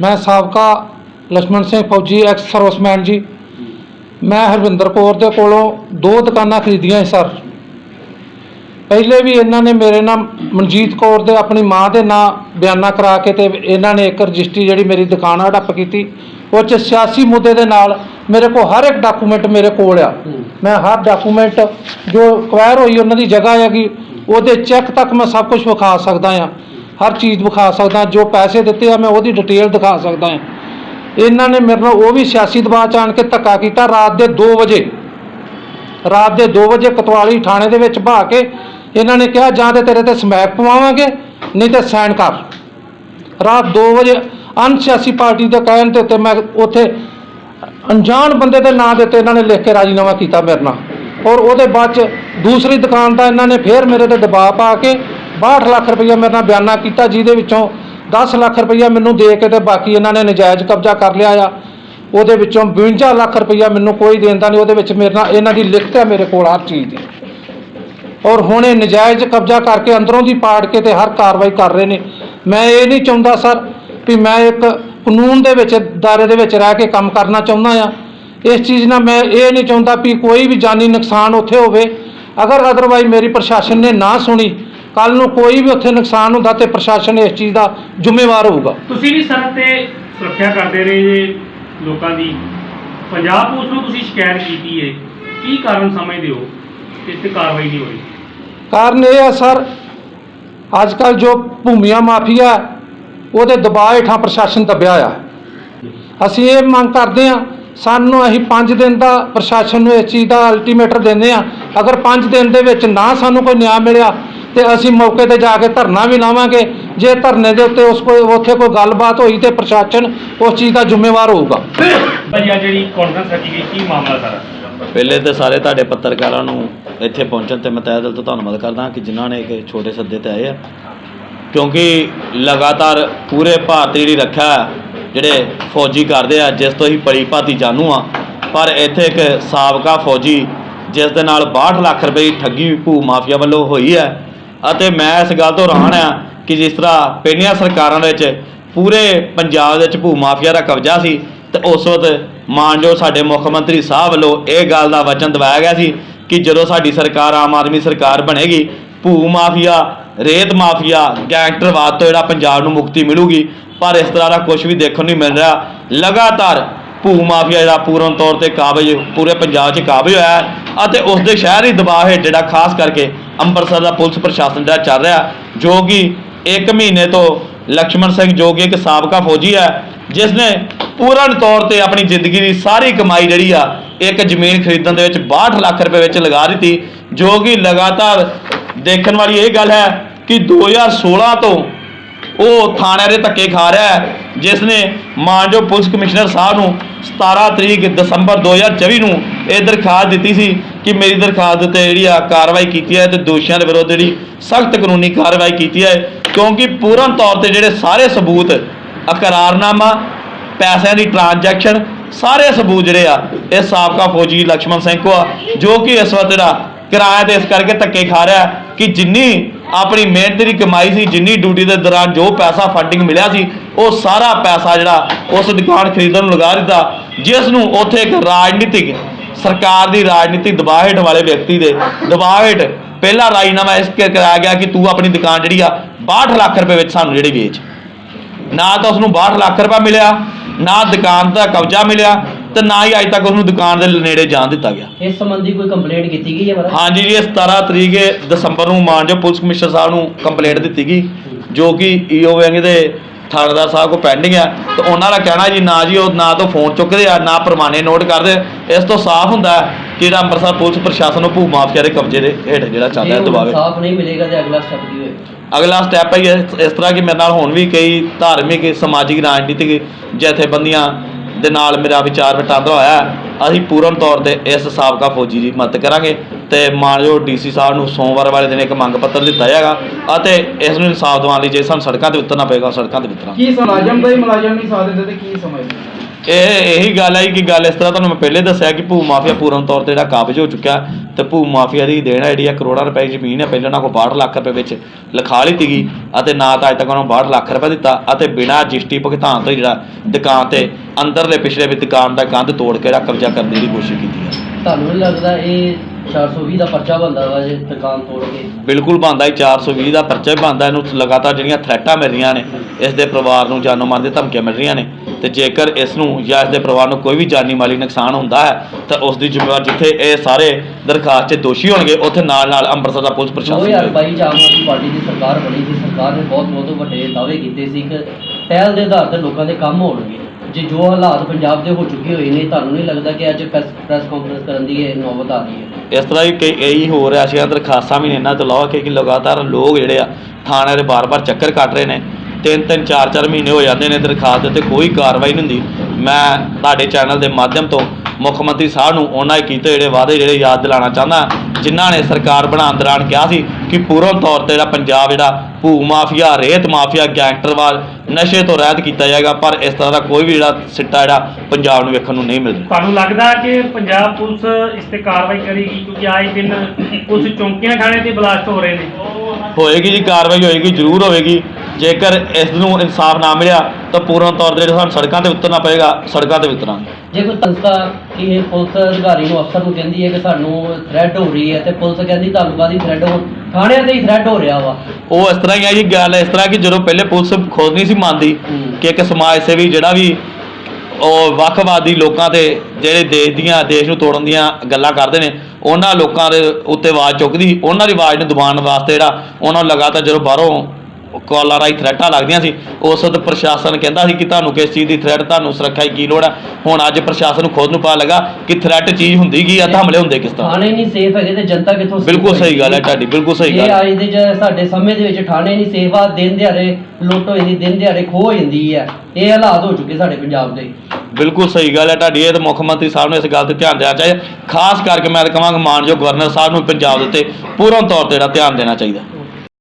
ਮੈਂ ਸਾਬਕਾ ਲక్ష్మణ ਸਿੰਘ ਫੌਜੀ ਐਕਸ ਸਰਵਿਸਮੈਨ ਜੀ। ਮੈਂ ਹਰਵਿੰਦਰ ਕੌਰ ਦੇ ਕੋਲੋਂ ਦੋ ਦੁਕਾਨਾਂ ਖਰੀਦੀਆਂ ਸੀ, ਸਰ। ਪਹਿਲੇ ਵੀ ਇਹਨਾਂ ਨੇ ਮੇਰੇ ਨਾਲ ਮਨਜੀਤ ਕੌਰ ਦੇ ਆਪਣੀ ਮਾਂ ਦੇ ਨਾਂ ਬਿਆਨਾ ਕਰਾ ਕੇ ਤੇ ਇਹਨਾਂ ਨੇ ਇੱਕ ਰਜਿਸਟਰੀ ਜਿਹੜੀ ਮੇਰੀ ਦੁਕਾਨ ਆ ਹੜੱਪ ਕੀਤੀ, ਉਹ ਚ ਸਿਆਸੀ ਮੁੱਦੇ ਦੇ ਨਾਲ ਮੇਰੇ ਕੋਲ ਹਰ ਇੱਕ ਡਾਕੂਮੈਂਟ ਮੇਰੇ ਕੋਲ ਆ। ਮੈਂ ਹਰ ਡਾਕੂਮੈਂਟ ਜੋ ਅਕਵਾਇਰ ਹੋਈ ਉਹਨਾਂ ਦੀ ਜਗ੍ਹਾ ਹੈਗੀ ਉਹਦੇ ਚੈੱਕ ਤੱਕ ਮੈਂ ਸਭ ਕੁਝ ਵਿਖਾ ਸਕਦਾ ਆ। ਹਰ ਚੀਜ਼ ਵਿਖਾ ਸਕਦਾ ਜੋ ਪੈਸੇ ਦਿੱਤੇ ਆ ਮੈਂ ਉਹਦੀ ਡਿਟੇਲ ਦਿਖਾ ਸਕਦਾ ਆ। ਇਹਨਾਂ ਨੇ ਮੇਰੇ ਨਾਲ ਉਹ ਵੀ ਸਿਆਸੀ ਦਬਾਅ 'ਚ ਆਣ ਕੇ ਧੱਕਾ ਕੀਤਾ ਰਾਤ ਦੇ 2 ਵਜੇ। ਰਾਤ ਦੇ 2 ਵਜੇ ਕਤਵਾਲੀ ਥਾਣੇ ਦੇ ਵਿੱਚ ਭਾ ਕੇ ਇਹਨਾਂ ਨੇ ਕਿਹਾ ਜਾਂ ਤੇ ਤੇਰੇ ਤੇ ਸਮੈਕ ਪਵਾਵਾਂਗੇ ਨਹੀਂ ਤੇ ਸਾਈਨ ਕਰ। ਰਾਤ 2 ਵਜੇ ਅਨਸਿਆਸੀ ਪਾਰਟੀ ਦੇ ਕਹਿਣ ਤੇ ਮੈਂ ਉੱਥੇ ਅਣਜਾਣ ਬੰਦੇ ਦੇ ਨਾਂ ਦੇ ਉੱਤੇ ਇਹਨਾਂ ਨੇ ਲਿਖ ਕੇ ਰਾਜੀਨਾਮਾ ਕੀਤਾ ਮੇਰੇ ਨਾਲ। ਔਰ ਉਹਦੇ ਬਾਅਦ ਚ ਦੂਸਰੀ ਦੁਕਾਨ ਦਾ ਇਹਨਾਂ ਨੇ ਫੇਰ ਮੇਰੇ ਤੇ ਦਬਾਅ ਪਾ ਕੇ 62 ਲੱਖ ਰੁਪਈਆ ਮੇਰੇ ਨਾਲ ਬਿਆਨਾ ਕੀਤਾ, ਜਿਹਦੇ ਵਿੱਚੋਂ 10 ਲੱਖ ਰੁਪਈਆ ਮੈਨੂੰ ਦੇ ਕੇ ਤੇ ਬਾਕੀ ਇਹਨਾਂ ਨੇ ਨਜਾਇਜ਼ ਕਬਜ਼ਾ ਕਰ ਲਿਆ ਆ। ਉਹਦੇ ਵਿੱਚੋਂ 52 ਲੱਖ ਰੁਪਈਆ ਮੈਨੂੰ ਕੋਈ ਦੇਂਦਾ ਨਹੀਂ, ਉਹਦੇ ਵਿੱਚ ਮੇਰੇ ਨਾਲ ਇਹਨਾਂ ਦੀ ਲਿਖਤ ਹੈ ਮੇਰੇ ਕੋਲ ਹਰ ਚੀਜ਼ ਦੀ। ਔਰ ਹੁਣ ਇਹ ਨਜਾਇਜ਼ ਕਬਜ਼ਾ ਕਰਕੇ ਅੰਦਰੋਂ ਦੀ ਪਾੜ ਕੇ ਤੇ ਹਰ ਕਾਰਵਾਈ ਕਰ ਰਹੇ ਨੇ। ਮੈਂ ਇਹ ਨਹੀਂ ਚਾਹੁੰਦਾ, ਸਰ, ਵੀ ਮੈਂ ਇੱਕ ਕਾਨੂੰਨ ਦੇ ਵਿੱਚ ਦਾਇਰੇ ਦੇ ਵਿੱਚ ਰਹਿ ਕੇ ਕੰਮ ਕਰਨਾ ਚਾਹੁੰਦਾ ਆ ਇਸ ਚੀਜ਼ ਨਾਲ ਮੈਂ ਇਹ ਨਹੀਂ ਚਾਹੁੰਦਾ ਵੀ ਕੋਈ ਵੀ ਜਾਨੀ ਨੁਕਸਾਨ ਉੱਥੇ ਹੋਵੇ। ਅਗਰ ਅਦਰਵਾਈਜ਼ ਮੇਰੀ ਪ੍ਰਸ਼ਾਸਨ ਨੇ ਨਾ ਸੁਣੀ ਕੱਲ ਨੂੰ ਕੋਈ ਵੀ ਉੱਥੇ ਨੁਕਸਾਨ ਹੁੰਦਾ ਤੇ ਪ੍ਰਸ਼ਾਸਨ ਇਸ ਚੀਜ਼ ਦਾ ਜ਼ਿੰਮੇਵਾਰ ਹੋਊਗਾ। ਤੁਸੀਂ ਵੀ ਸੜਕ ਤੇ ਸੁਰੱਖਿਆ ਕਰਦੇ ਰਹੇ ਜੇ ਲੋਕਾਂ ਦੀ। ਪੰਜਾਬ ਪੁਲਿਸ ਨੂੰ ਤੁਸੀਂ ਸ਼ਿਕਾਇਤ ਕੀਤੀ ਹੈ ਕੀ ਕਾਰਨ ਸਮਝਦੇ ਹੋ? ਕਿ ਇੱਥੇ ਕਾਰਵਾਈ ਨਹੀਂ ਹੋਈ। ਕਾਰਨ ਇਹ ਹੈ ਸਰ ਅੱਜ ਕੱਲ ਜੋ ਭੂਮੀਆਂ ਮਾਫੀਆ ਉਹਦੇ ਦਬਾਅ ਹੇਠਾਂ ਪ੍ਰਸ਼ਾਸਨ ਦੱਬਿਆ ਆ। ਅਸੀਂ ਇਹ ਮੰਗ ਕਰਦੇ ਹਾਂ ਸਾਨੂੰ ਅਸੀਂ 5 ਦਿਨ ਦਾ ਪ੍ਰਸ਼ਾਸਨ ਨੂੰ ਇਸ ਚੀਜ਼ ਦਾ ਅਲਟੀਮੇਟਰ ਦਿੰਦੇ ਆ ਅਗਰ 5 ਦਿਨ ਦੇ ਵਿੱਚ ਨਾ ਸਾਨੂੰ ਕੋਈ ਨਿਆਂ ਮਿਲਿਆ ਤੇ ਅਸੀਂ ਮੌਕੇ ਤੇ ਜਾ ਕੇ ਧਰਨਾ ਵੀ ਲਾਵਾਂਗੇ। ਜੇ ਧਰਨੇ ਦੇ ਉੱਤੇ ਉਸ ਕੋਈ ਉੱਥੇ ਕੋਈ ਗੱਲਬਾਤ ਹੋਈ ਤੇ ਪ੍ਰਸ਼ਾਸਨ ਉਸ ਚੀਜ਼ ਦਾ ਜ਼ਿੰਮੇਵਾਰ ਹੋਊਗਾ। ਭਾਜੀ ਆ ਜਿਹੜੀ ਕਾਨਫਰੰਸ ਰੱਖੀ ਗਈ ਕੀ ਮਾਮਲਾ ਸਾਰਾ? ਪਹਿਲੇ ਤੇ ਸਾਰੇ ਤੁਹਾਡੇ ਪੱਤਰਕਾਰਾਂ ਨੂੰ ਇੱਥੇ ਪਹੁੰਚਣ ਤੇ ਮੈਂ ਤਹਿ ਦਿਲ ਤੋਂ ਧੰਨਵਾਦ ਕਰਦਾ ਕਿ ਜਿਨ੍ਹਾਂ ਨੇ ਇੱਕ ਛੋਟੇ ਸੱਦੇ ਤੇ ਆਏ ਆ। ਕਿਉਂਕਿ ਲਗਾਤਾਰ ਪੂਰੇ ਭਾਰਤ ਦੀ ਜਿਹੜੀ ਰੱਖਿਆ ਹੈ, ਜਿਹੜੇ ਫੌਜੀ ਕਰਦੇ ਆ ਜਿਸ ਤੋਂ ਹੀ ਪੜੀ ਭਾਤੀ ਜਾਣੂ ਆ ਪਰ ਇੱਥੇ ਇੱਕ ਸਾਬਕਾ ਫੌਜੀ ਜਿਸ ਦੇ ਨਾਲ 62 ਲੱਖ ਰੁਪਏ ਦੀ ਠੱਗੀ ਭੂ ਮਾਫੀਆ ਵੱਲੋਂ ਹੋਈ ਹੈ। ਅਤੇ ਮੈਂ ਇਸ ਗੱਲ ਤੋਂ ਹੈਰਾਨ ਆ ਕਿ ਜਿਸ ਤਰ੍ਹਾਂ ਪਹਿਲੀਆਂ ਸਰਕਾਰਾਂ ਦੇ ਵਿੱਚ ਪੂਰੇ ਪੰਜਾਬ ਦੇ ਵਿੱਚ ਭੂ ਮਾਫੀਆ ਦਾ ਕਬਜ਼ਾ ਸੀ ਤੇ ਉਸ ਵਕਤ ਮਾਨਯੋਗ ਸਾਡੇ ਮੁੱਖ ਮੰਤਰੀ ਸਾਹਿਬ ਵੱਲੋਂ ਇਹ ਗੱਲ ਦਾ ਵਚਨ ਦਿਵਾਇਆ ਗਿਆ ਸੀ ਕਿ ਜਦੋਂ ਸਾਡੀ ਸਰਕਾਰ ਆਮ ਆਦਮੀ ਸਰਕਾਰ ਬਣੇਗੀ ਭੂ ਮਾਫੀਆ ਰੇਤ ਮਾਫੀਆ ਗੈਂਗਟਰਵਾਦ ਤੋਂ ਜਿਹੜਾ ਪੰਜਾਬ ਨੂੰ ਮੁਕਤੀ ਮਿਲੂਗੀ, ਪਰ ਇਸ ਤਰ੍ਹਾਂ ਦਾ ਕੁਝ ਵੀ ਦੇਖਣ ਨੂੰ ਮਿਲ ਰਿਹਾ। ਲਗਾਤਾਰ ਭੂ ਮਾਫੀਆ ਜਿਹੜਾ ਪੂਰਨ ਤੌਰ ਤੇ ਕਾਬਜ, ਪੂਰੇ ਪੰਜਾਬ 'ਚ ਕਾਬਜ ਹੋਇਆ ਅਤੇ ਉਸ ਦੇ ਸ਼ਹਿਰੀ ਦਬਾਅ ਹੇਠ ਜਿਹੜਾ ਖਾਸ ਕਰਕੇ ਅੰਮ੍ਰਿਤਸਰ ਦਾ ਪੁਲਿਸ ਪ੍ਰਸ਼ਾਸਨ ਜਿਹੜਾ ਚੱਲ ਰਿਹਾ, ਜੋ ਕਿ ਇੱਕ ਮਹੀਨੇ ਤੋਂ ਲక్ష్మణ ਸਿੰਘ ਜੋ ਕਿ ਇੱਕ ਸਾਬਕਾ ਫੌਜੀ ਹੈ, ਜਿਸ ਨੇ ਪੂਰਨ ਤੌਰ ਤੇ ਆਪਣੀ ਜ਼ਿੰਦਗੀ ਦੀ ਸਾਰੀ ਕਮਾਈ ਜਿਹੜੀ ਆ, ਇੱਕ ਜ਼ਮੀਨ ਖਰੀਦਣ ਦੇ ਵਿੱਚ 62 ਲੱਖ ਰੁਪਏ ਵਿੱਚ ਲਗਾ ਦਿੱਤੀ, ਜੋ ਕਿ ਲਗਾਤਾਰ ਦੇਖਣ ਵਾਲੀ ਇਹ ਗੱਲ ਹੈ ਕਿ 2016 ਤੋਂ ਉਹ ਥਾਣੇ ਦੇ ਧੱਕੇ ਖਾ ਰਿਹਾ ਹੈ, ਜਿਸ ਨੇ ਮਾਨਜੋ ਪੁਲਿਸ ਕਮਿਸ਼ਨਰ ਸਾਹਿਬ ਨੂੰ 17 ਤਰੀਕ ਦਸੰਬਰ 2024 ਨੂੰ ਇਹ ਦਰਖਾਸਤ ਦਿੱਤੀ ਸੀ ਕਿ ਮੇਰੀ ਦਰਖਾਸਤ ਤੇ ਜਿਹੜੀ ਆ ਕਾਰਵਾਈ ਕੀਤੀ ਹੈ ਤੇ ਦੋਸ਼ੀਆਂ ਦੇ ਵਿਰੁੱਧ ਜਿਹੜੀ ਸਖਤ ਕਾਨੂੰਨੀ ਕਾਰਵਾਈ ਕੀਤੀ ਹੈ, ਕਿਉਂਕਿ ਪੂਰਨ ਤੌਰ ਤੇ ਜਿਹੜੇ ਸਾਰੇ ਸਬੂਤ ਅਕਰਾਰਨਾਮਾ ਪੈਸਿਆਂ ਦੀ ਟ੍ਰਾਂਜੈਕਸ਼ਨ ਸਾਰੇ ਸਬੂਤ ਜਿਹੜੇ ਆ, ਇਹ ਸਾਬਕਾ ਫੌਜੀ ਲక్ష్మణ ਸਿੰਘ ਕੋ ਜੋ ਕਿ ਇਸ ਵਕਤ ਜਿਹੜਾ ਕਿਰਾਇਆ ਤੇ ਇਸ ਕਰਕੇ ਧੱਕੇ ਖਾ ਰਿਹਾ ਕਿ ਜਿੰਨੀ ਆਪਣੀ ਮਿਹਨਤ ਦੀ ਕਮਾਈ ਸੀ, ਜਿੰਨੀ ਡਿਊਟੀ ਦੇ ਦੌਰਾਨ ਜੋ ਪੈਸਾ ਫੰਡਿੰਗ ਮਿਲਿਆ ਸੀ, ਉਹ ਸਾਰਾ ਪੈਸਾ ਜਿਹੜਾ ਉਸ ਦੁਕਾਨ ਖਰੀਦਣ ਨੂੰ ਲਗਾ ਦਿੱਤਾ, ਜਿਸ ਨੂੰ ਉੱਥੇ ਇੱਕ ਰਾਜਨੀਤਿਕ, ਸਰਕਾਰ ਦੀ ਰਾਜਨੀਤਿਕ ਦਬਾਅ ਹੇਠ ਵਾਲੇ ਵਿਅਕਤੀ ਦੇ ਦਬਾਅ ਹੇਠ ਪਹਿਲਾ ਰਾਜਨਾਮਾ ਇਸ ਕਰਕੇ ਕਰਾਇਆ ਗਿਆ ਕਿ ਤੂੰ ਆਪਣੀ ਦੁਕਾਨ ਜਿਹੜੀ ਆ 62 ਲੱਖ ਰੁਪਏ ਵਿੱਚ ਸਾਨੂੰ ਜਿਹੜੀ ਵੇਚ। ਨਾ ਤਾਂ ਉਸ ਨੂੰ 62 ਲੱਖ ਰੁਪਏ ਮਿਲਿਆ, ਨਾ ਦੁਕਾਨ ਦਾ ਕਬਜ਼ਾ ਮਿਲਿਆ ਤੇ ਨਾ ਹੀ ਅੱਜ ਤੱਕ ਉਸ ਨੂੰ ਦੁਕਾਨ ਦੇ ਨੇੜੇ ਜਾਣ ਦਿੱਤਾ ਗਿਆ। ਇਸ ਸੰਬੰਧੀ ਕੋਈ ਕੰਪਲੇਂਟ ਕੀਤੀ ਗਈ ਹੈ ਮਹਾਰਾਜ ਹਾਂਜੀ ਜੀ ਇਹ 17 ਤਰੀਕ ਦਸੰਬਰ ਨੂੰ ਮਾਨਯੋਗ ਪੁਲਿਸ ਕਮਿਸ਼ਨਰ ਸਾਹਿਬ ਨੂੰ ਕੰਪਲੇਂਟ ਦਿੱਤੀ ਗਈ ਜੋ ਕਿ ਈਓ ਵਿੰਗ ਦੇ ਥਾਣੇਦਾਰ ਸਾਹਿਬ ਕੋ ਪੈਂਡਿੰਗ ਆ। ਤੇ ਉਹਨਾਂ ਦਾ ਕਹਿਣਾ ਜੀ ਨਾ ਜੀ ਉਹ ਨਾ ਤਾਂ ਫੋਨ ਚੁੱਕਦੇ ਆ ਨਾ ਪਰਮਾਨੇ ਨੋਟ ਕਰਦੇ। ਇਸ ਤੋਂ ਸਾਫ਼ ਹੁੰਦਾ ਕਿ ਜਿਹੜਾ ਅੰਮ੍ਰਿਤਸਰ ਪੁਲਿਸ ਪ੍ਰਸ਼ਾਸਨ ਨੂੰ ਭੂ ਮਾਫੀਆ ਦੇ ਕਬਜ਼ੇ ਦੇ ਹੇਠ ਜਿਹੜਾ ਰਿਹਾ ਦਬਾਵੇ। ਸਾਫ਼ ਨਹੀਂ ਮਿਲੇਗਾ ਤੇ ਅਗਲਾ ਸਟੈਪ ਕੀ ਹੋਏਗਾ? ਅਗਲਾ ਸਟੈਪ ਹੈ ਇਸ ਤਰ੍ਹਾਂ ਕਿ ਮੇਰੇ ਨਾਲ ਹੁਣ ਵੀ ਕਈ ਧਾਰਮਿਕ ਸਮਾਜਿਕ ਰਾਜਨੀਤਿਕ ਜਥੇਬੰਦੀਆਂ ਦੇ ਨਾਲ ਮੇਰਾ ਵਿਚਾਰ ਵਟਾਂਦਰਾ ਹੋਇਆ ਅਸੀਂ ਪੂਰਨ ਤੌਰ ਤੇ ਇਸ ਸਾਬਕਾ ਫੌਜੀ ਦੀ ਮਦਦ ਕਰਾਂਗੇ ਤੇ ਮਾਨਯੋਗ ਡੀਸੀ ਸਾਹਿਬ ਨੂੰ ਸੋਮਵਾਰ ਵਾਲੇ ਦਿਨ ਇੱਕ ਮੰਗ ਪੱਤਰ ਦਿੱਤਾ ਜਾਏਗਾ ਅਤੇ ਇਸ ਨੂੰ ਇਨਸਾਫ ਦਿਵਾਉਣ ਲਈ ਜੇ ਸਾਨੂੰ ਸੜਕਾਂ ਤੇ ਉਤਰਨਾ ਪਏਗਾ ਸੜਕਾਂ ਤੇ ਉਤਰਾਂਗੇ। ਕੀ ਮੁਲਾਜ਼ਮ ਦਾ ਹੀ ਮੁਲਾਜ਼ਮ ਨਹੀਂ ਸਾਥ ਦਿੰਦੇ ਤੇ ਕੀ ਸਮਝਦੇ ਇਹ ਇਹੀ ਗੱਲ ਹੈ ਕਿ ਗੱਲ ਇਸ ਤਰ੍ਹਾਂ ਤੁਹਾਨੂੰ ਮੈਂ ਪਹਿਲੇ ਦੱਸਿਆ ਕਿ ਭੂ ਮਾਫੀਆ ਪੂਰਨ ਤੌਰ ਤੇ ਜਿਹੜਾ ਕਾਬਜ ਹੋ ਚੁੱਕਿਆ ਤੇ ਭੂ ਮਾਫੀਆ ਦੀ ਦੇਣ ਜਿਹੜੀ ਆ ਕਰੋੜਾਂ ਰੁਪਏ ਦੀ ਜ਼ਮੀਨ ਹੈ ਪਹਿਲਾਂ ਉਹਨਾਂ ਕੋਲ 62 ਲੱਖ ਰੁਪਏ ਵਿੱਚ ਲਿਖਾ ਲਈ ਸੀਗੀ ਅਤੇ ਨਾ ਤਾਂ ਅਜੇ ਤੱਕ ਉਹਨਾਂ ਨੂੰ 62 ਲੱਖ ਰੁਪਏ ਦਿੱਤਾ ਅਤੇ ਬਿਨਾਂ ਰਜਿਸਟਰੀ ਭੁਗਤਾਨ ਤੋਂ ਹੀ ਜਿਹੜਾ ਦੁਕਾਨ ਤੇ ਅੰਦਰਲੇ ਪਿਛਲੇ ਵੀ ਦੁਕਾਨ ਦਾ ਕੰਧ ਤੋੜ ਕੇ ਜਿਹੜਾ ਕਬਜ਼ਾ ਕਰਨ ਦੀ ਕੋਸ਼ਿਸ਼ ਕੀਤੀ ਹੈ ਤੁਹਾਨੂੰ ਨਹੀਂ ਲੱਗਦਾ ਇਹ 420 ਦਾ ਪਰਚਾ ਬੰਦਾ ਵਾ ਜੇ ਦੁਕਾਨ ਤੋੜ ਕੇ। ਬਿਲਕੁਲ ਬਣਦਾ ਹੀ 420 ਦਾ ਪਰਚਾ ਵੀ ਬਣਦਾ ਇਹਨੂੰ ਲਗਾਤਾਰ ਜਿਹੜੀਆਂ ਥ੍ਰੈਟਾਂ ਮਿਲ ਰਹੀਆਂ ਨੇ ਇਸ ਦੇ ਪਰਿਵਾਰ ਨੂੰ ਜਾਨੋਂ ਮਾਰਨ ਦੀਆਂ ਧਮਕੀਆਂ ਮਿਲ ਰਹੀਆਂ ਨੇ। ਤੇ ਜੇਕਰ ਇਸ ਨੂੰ ਜਾਂ ਇਸ ਦੇ ਪਰਿਵਾਰ ਨੂੰ ਕੋਈ ਵੀ ਜਾਨੀ ਮਾਲੀ ਨੁਕਸਾਨ ਹੁੰਦਾ ਹੈ ਤਾਂ ਉਸ ਦੀ ਜ਼ਿੰਮੇਵਾਰ ਜਿੱਥੇ ਇਹ ਸਾਰੇ ਦਰਖਾਸਤ 'ਚ ਦੋਸ਼ੀ ਹੋਣਗੇ ਉੱਥੇ ਨਾਲ ਨਾਲ ਅੰਮ੍ਰਿਤਸਰ ਦਾ ਪੁਲਿਸ ਪ੍ਰਸ਼ਾਸਨ ਹੋਏਗਾ। 2022 ਚ ਆਮ ਆਦਮੀ ਪਾਰਟੀ ਦੀ ਸਰਕਾਰ ਬਣੀ ਸੀ ਸਰਕਾਰ ਨੇ ਬਹੁਤ ਬਹੁਤ ਵੱਡੇ ਦਾਅਵੇ ਕੀਤੇ ਸੀ ਕਿ ਪਹਿਲ ਦੇ ਆਧਾਰ ਤੇ ਲੋਕਾਂ ਦੇ ਕੰਮ ਹੋਣਗੇ। ਜੇ ਜੋ ਹਾਲਾਤ ਪੰਜਾਬ ਦੇ ਹੋ ਚੁੱਕੇ ਹੋਏ ਨੇ, ਤੁਹਾਨੂੰ ਨਹੀਂ ਲੱਗਦਾ ਕਿ ਅੱਜ ਪ੍ਰੈਸ ਕਾਨਫਰੰਸ ਕਰਨ ਦੀ ਇਹ ਨੌਬਤ ਆ ਰਹੀ ਹੈ? ਇਸ ਤਰ੍ਹਾਂ ਹੀ ਕਈ ਇਹੀ ਹੋ ਰਿਹਾ ਸੀ ਦਰਖਾਸਤਾਂ ਵੀ ਨੇ ਇਹਨਾਂ ਤੋਂ ਇਲਾਵਾ ਕਿ ਲਗਾਤਾਰ ਲੋਕ ਜਿਹੜੇ ਆ, ਥਾਣੇ ਦੇ ਬਾਰ-ਬਾਰ ਚੱਕਰ ਕੱਟ ਰਹੇ ਨੇ। ਤਿੰਨ ਤਿੰਨ, ਚਾਰ ਚਾਰ ਮਹੀਨੇ ਹੋ ਜਾਂਦੇ ਨੇ ਦਰਖਾਸਤ ਤੇ ਕੋਈ ਕਾਰਵਾਈ ਨਹੀਂ ਹੁੰਦੀ। ਮੈਂ ਤੁਹਾਡੇ ਚੈਨਲ ਦੇ ਮਾਧਿਅਮ ਤੋਂ ਮੁੱਖ ਮੰਤਰੀ ਸਾਹਿਬ ਨੂੰ ਉਹਨਾਂ ਹੀ ਕੀਤੇ ਜਿਹੜੇ ਵਾਅਦੇ ਜਿਹੜੇ ਯਾਦ ਦਿਲਾਉਣਾ ਚਾਹੁੰਦਾ, ਜਿਨ੍ਹਾਂ ਨੇ ਸਰਕਾਰ ਬਣਾਉਣ ਦੌਰਾਨ ਕਿਹਾ ਸੀ ਕਿ ਪੂਰਨ ਤੌਰ ਤੇ ਜਿਹੜਾ ਪੰਜਾਬ ਜਿਹੜਾ ਭੂ ਮਾਫੀਆ ਰੇਤ ਮਾਫੀਆ ਗੈਂਗਸਟਰਵਾਦ ਨਸ਼ੇ ਤੋਂ ਰਹਿਤ ਕੀਤਾ ਜਾਏਗਾ ਪਰ ਇਸ ਤਰ੍ਹਾਂ ਦਾ ਕੋਈ ਵੀ ਜਿਹੜਾ ਸਿੱਟਾ ਜਿਹੜਾ ਪੰਜਾਬ ਨੂੰ ਵੇਖਣ ਨੂੰ ਨਹੀਂ ਮਿਲ ਰਿਹਾ ਤੁਹਾਨੂੰ ਲੱਗਦਾ ਕਿ ਪੰਜਾਬ ਪੁਲਿਸ ਇਸ ਤੇ ਕਾਰਵਾਈ ਕਰੇਗੀ? ਕਿਉਂਕਿ ਆਏ ਦਿਨ ਕੁਝ ਚੌਂਕੀਆਂ ਥਾਣੇ ਤੇ ਬਲਾਸਟ ਹੋ ਰਹੇ ਨੇ। ਹੋਏਗੀ ਜੀ ਕਾਰਵਾਈ ਹੋਏਗੀ ਜ਼ਰੂਰ ਹੋਏਗੀ ਜੇਕਰ ਇਸ ਨੂੰ ਇਨਸਾਫ ਨਾ ਮਿਲਿਆ ਤਾਂ ਪੂਰਨ ਤੌਰ ਤੇ ਜਿਹੜਾ ਸਾਨੂੰ ਸੜਕਾਂ ਤੇ ਉਤਰਨਾ ਪਏਗਾ ਸੜਕਾਂ ਤੇ ਉਤਰਾਂਗੇ ਜੇ ਕੋਈ ਸੰਸਥਾ ਕਿਸੇ ਪੁਲਿਸ ਅਧਿਕਾਰੀ ਨੂੰ ਅਫਸਰ ਨੂੰ ਕਹਿੰਦੀ ਹੈ ਕਿ ਸਾਨੂੰ ਥ੍ਰੈਡ ਹੋ ਰਹੀ ਹੈ ਤੇ ਪੁਲਿਸ ਕਹਿੰਦੀ ਤੁਹਾਨੂੰ ਕਾਹਦੀ ਥ੍ਰੈਡ ਹੋ ਥਾਣਿਆਂ ਤੇ ਹੀ ਥ੍ਰੈਡ ਹੋ ਰਿਹਾ ਵਾ ਉਹ ਇਸ ਤਰ੍ਹਾਂ ਹੀ ਆ ਜੀ ਗੱਲ ਇਸ ਤਰ੍ਹਾਂ ਕਿ ਜਦੋਂ ਪਹਿਲੇ ਪੁਲਿਸ ਖੁਦ ਨਹੀਂ ਸੀ ਮੰਨਦੀ ਹੂੰ। ਕਿ ਇੱਕ ਸਮਾਜ ਸੇਵੀ ਜਿਹੜਾ ਵੀ ਉਹ ਵੱਖਵਾਦੀ ਲੋਕਾਂ ਤੇ ਜਿਹੜੇ ਦੇਸ਼ ਦੀਆਂ ਦੇਸ਼ ਨੂੰ ਤੋੜਨ ਦੀਆਂ ਗੱਲਾਂ ਕਰਦੇ ਨੇ ਉਹਨਾਂ ਲੋਕਾਂ ਦੇ ਉੱਤੇ ਆਵਾਜ਼ ਚੁੱਕਦੀ ਉਹਨਾਂ ਦੀ ਆਵਾਜ਼ ਨੂੰ ਦਬਾਉਣ ਵਾਸਤੇ ਜਿਹੜਾ ਉਹਨਾਂ ਨੂੰ ਲਗਾਤਾਰ ਜਦੋਂ ਬਾਹਰੋਂ ਕਾਲਾਂ ਰਾਹੀਂ ਥ੍ਰੈਟਾਂ ਲੱਗਦੀਆਂ ਸੀ। ਉਸ ਵਕਤ ਪ੍ਰਸ਼ਾਸਨ ਕਹਿੰਦਾ ਸੀ ਕਿ ਤੁਹਾਨੂੰ ਕਿਸ ਚੀਜ਼ ਦੀ ਥ੍ਰੈਟ ਤੁਹਾਨੂੰ ਸੁਰੱਖਿਆ ਦੀ ਕੀ ਲੋੜ ਹੈ? ਹੁਣ ਅੱਜ ਪ੍ਰਸ਼ਾਸਨ ਨੂੰ ਖੁਦ ਨੂੰ ਪਤਾ ਲੱਗਾ ਕਿ ਥ੍ਰੈਟ ਚੀਜ਼ ਹੁੰਦੀ ਕੀ ਆ ਤਾਂ ਹਮਲੇ ਹੁੰਦੇ ਕਿਸ ਤਰ੍ਹਾਂ। ਥਾਣੇ ਨਹੀਂ ਸੇਫ ਹੈਗੇ ਤੇ ਜਨਤਾ ਕਿੱਥੋਂ safe ਬਿਲਕੁਲ ਸਹੀ? ਗੱਲ ਹੈ ਤੁਹਾਡੀ ਬਿਲਕੁਲ ਸਹੀ ਗੱਲ ਜੇ ਹੈ। ਅੱਜ ਦੇ ਜ- ਸਾਡੇ ਸਮੇਂ ਦੇ ਵਿੱਚ ਥਾਣੇ ਨਹੀਂ ਸੇਫ ਆ ਦਿਨ ਦਿਹਾੜੇ ਲੁੱਟ ਹੋ ਜਾਂਦੀ ਦਿਨ ਦਿਹਾੜੇ ਖੋਹ ਹੋ ਜਾਂਦੀ ਹੈ। ਇਹ ਹਾਲਾਤ ਹੋ ਚੁੱਕੇ ਸਾਡੇ ਪੰਜਾਬ ਦੇ। ਬਿਲਕੁਲ ਸਹੀ ਗੱਲ ਹੈ ਤੁਹਾਡੀ ਇਹ ਤਾਂ ਮੁੱਖ ਮੰਤਰੀ ਸਾਹਿਬ ਨੂੰ ਇਸ ਗੱਲ ਤੇ ਧਿਆਨ ਦੇਣਾ ਚਾਹੀਦਾ। ਖਾਸ ਕਰਕੇ ਮੈਂ ਤਾਂ ਕਹਾਂਗਾ ਮਾਨਯੋਗ ਗਵਰਨਰ ਸਾਹਿਬ ਨੂੰ ਪੰਜਾਬ ਦੇ ਉੱਤੇ ਪੂਰਨ ਤੌਰ ਤੇ ਜਿਹੜਾ ਧਿਆਨ ਦੇਣਾ ਚਾਹੀਦਾ।